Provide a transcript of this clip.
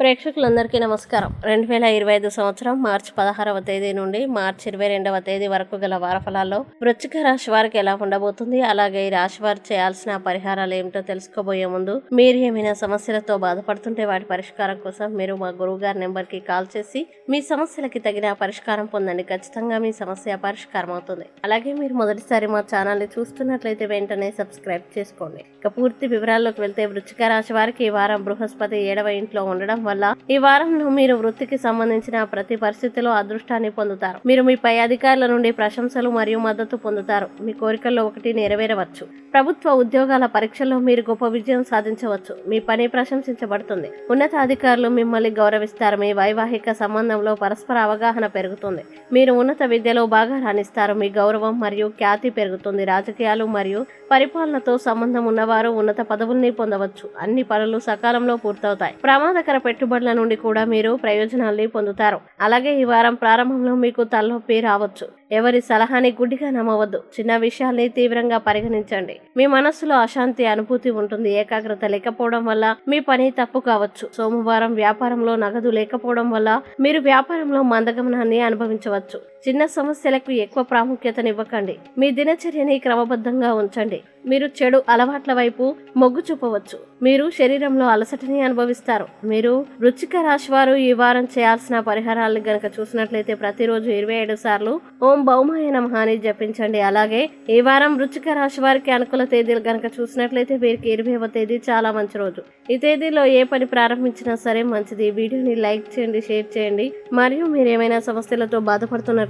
ప్రేక్షకులందరికీ నమస్కారం. రెండు వేల ఇరవై ఐదు సంవత్సరం మార్చి పదహారవ తేదీ నుండి మార్చి ఇరవై రెండవ తేదీ వరకు గల వారఫలాల్లో వృచ్చిక రాశి వారికి ఎలా ఉండబోతుంది అలాగే ఈ రాశి వారు చేయాల్సిన పరిహారాలు ఏమిటో తెలుసుకోబోయే ముందు మీరు ఏమైనా సమస్యలతో బాధపడుతుంటే వాటి పరిష్కారం కోసం మీరు మా గురువు గారి నెంబర్కి కాల్ చేసి మీ సమస్యలకి తగిన పరిష్కారం పొందండి. ఖచ్చితంగా మీ సమస్య పరిష్కారం అవుతుంది. అలాగే మీరు మొదటిసారి మా ఛానల్ని చూస్తున్నట్లయితే వెంటనే సబ్స్క్రైబ్ చేసుకోండి. ఇక పూర్తి వివరాల్లోకి వెళ్తే వృచ్చిక రాశి వారికి ఈ వారం బృహస్పతి ఏడవ ఇంట్లో ఉండడం వల్ల ఈ వారంలో మీరు వృత్తికి సంబంధించిన ప్రతి పరిస్థితిలో అదృష్టాన్ని పొందుతారు. మీరు మీ పై అధికారుల నుండి ప్రశంసలు మరియు మద్దతు పొందుతారు. మీ కోరికల్లో ఒకటి నెరవేరవచ్చు. ప్రభుత్వ ఉద్యోగాల పరీక్షల్లో మీరు గొప్ప విజయం సాధించవచ్చు. మీ పని ప్రశంసించబడుతుంది. ఉన్నతాధికారులు మిమ్మల్ని గౌరవిస్తారు మీ వైవాహిక సంబంధంలో పరస్పర అవగాహన పెరుగుతుంది. మీరు ఉన్నత విద్యలో బాగా రాణిస్తారు. మీ గౌరవం మరియు ఖ్యాతి పెరుగుతుంది. రాజకీయాలు మరియు పరిపాలనతో సంబంధం ఉన్నవారు ఉన్నత పదవుల్ని పొందవచ్చు. అన్ని పనులు సకాలంలో పూర్తవుతాయి. ప్రమాదకర పెట్టుబడుల నుండి కూడా మీరు ప్రయోజనాల్ని పొందుతారు. అలాగే ఈ వారం ప్రారంభంలో మీకు తలనొప్పి రావచ్చు. ఎవరి సలహాని గుడ్డిగా నమ్మవద్దు. చిన్న విషయాల్ని తీవ్రంగా పరిగణించండి. మీ మనస్సులో అశాంతి అనుభూతి ఉంటుంది. ఏకాగ్రత లేకపోవడం వల్ల మీ పని తప్పు కావచ్చు. సోమవారం వ్యాపారంలో నగదు లేకపోవడం వల్ల మీరు వ్యాపారంలో మందగమనాన్ని అనుభవించవచ్చు. చిన్న సమస్యలకు ఎక్కువ ప్రాముఖ్యతనివ్వకండి. మీ దినచర్యని క్రమబద్ధంగా ఉంచండి. మీరు చెడు అలవాట్ల వైపు మొగ్గు చూపవచ్చు. మీరు శరీరంలో అలసటని అనుభవిస్తారు. మీరు రుచిక రాశి వారు ఈ వారం చేయాల్సిన పరిహారాలను గనక చూసినట్లయితే ప్రతిరోజు ఇరవై ఏడు సార్లు ఓం బౌమాయ నమః అని జపించండి. అలాగే ఈ వారం రుచిక రాశి వారికి అనుకూల తేదీలు గనక చూసినట్లయితే వీరికి ఇరవైవ తేదీ చాలా మంచి రోజు. ఈ తేదీలో ఏ పని ప్రారంభించినా సరే మంచిది. వీడియోని లైక్ చేయండి షేర్ చేయండి. మరియు మీరు ఏమైనా సమస్యలతో బాధపడుతున్నట్లయితే